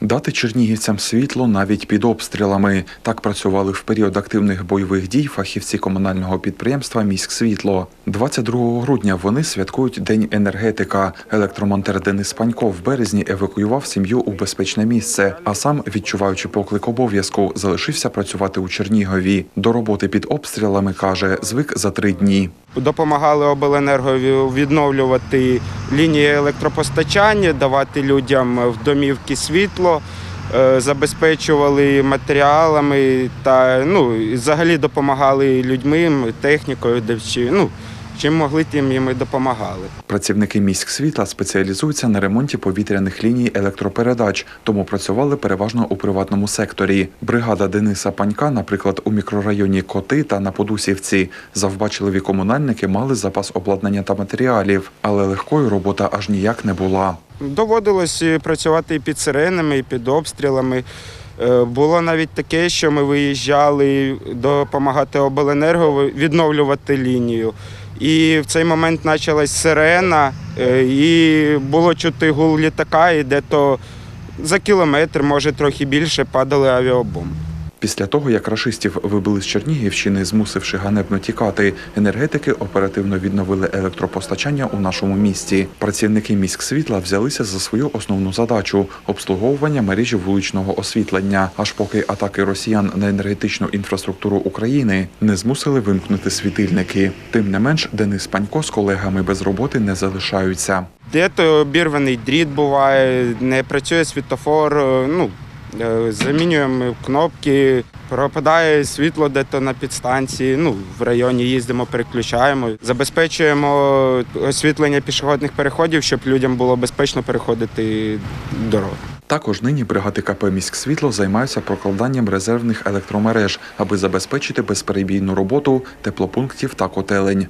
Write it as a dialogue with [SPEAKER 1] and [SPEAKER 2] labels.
[SPEAKER 1] Дати чернігівцям світло навіть під обстрілами. Так працювали в період активних бойових дій фахівці комунального підприємства «Міськсвітло». 22 грудня вони святкують День енергетика. Електромонтер Денис Панько в березні евакуював сім'ю у безпечне місце, а сам, відчуваючи поклик обов'язку, залишився працювати у Чернігові. До роботи під обстрілами каже, звик за три дні.
[SPEAKER 2] Допомагали обленерго відновлювати лінії електропостачання, давати людям в домівки світло, е, забезпечували матеріалами та ну, взагалі допомагали людьми, технікою, ну, чим могли, тим і допомагали.
[SPEAKER 1] Працівники міськсвітла спеціалізуються на ремонті повітряних ліній електропередач, тому працювали переважно у приватному секторі. Бригада Дениса Панька, наприклад, у мікрорайоні Коти та на Подусівці, завбачливі комунальники мали запас обладнання та матеріалів, але легкою робота аж ніяк не була.
[SPEAKER 2] Доводилось працювати і під сиренами, і під обстрілами. Е, Було навіть таке, що ми виїжджали допомагати обленерго відновлювати лінію. І в цей момент почалась сирена, е, і було чути гул літака, і де-то за кілометр, може трохи більше, падали авіабомби.
[SPEAKER 1] Після того, як рашистів вибили з Чернігівщини, змусивши ганебно тікати, енергетики оперативно відновили електропостачання у нашому місті. Працівники міськсвітла взялися за свою основну задачу обслуговування мережі вуличного освітлення, аж поки атаки росіян на енергетичну інфраструктуру України не змусили вимкнути світильники. Тим не менш, Денис Панько з колегами без роботи не залишаються.
[SPEAKER 2] Де-то обірваний дріт буває, не працює світофор. е, Ну, замінюємо кнопки, пропадає світло де-то на підстанції. Ну, в районі їздимо, переключаємо. Забезпечуємо освітлення пішохідних переходів, щоб людям було безпечно переходити дорогу.
[SPEAKER 1] Також нині бригади КП «Міськсвітло» займаються прокладанням резервних електромереж, аби забезпечити безперебійну роботу теплопунктів та котелень.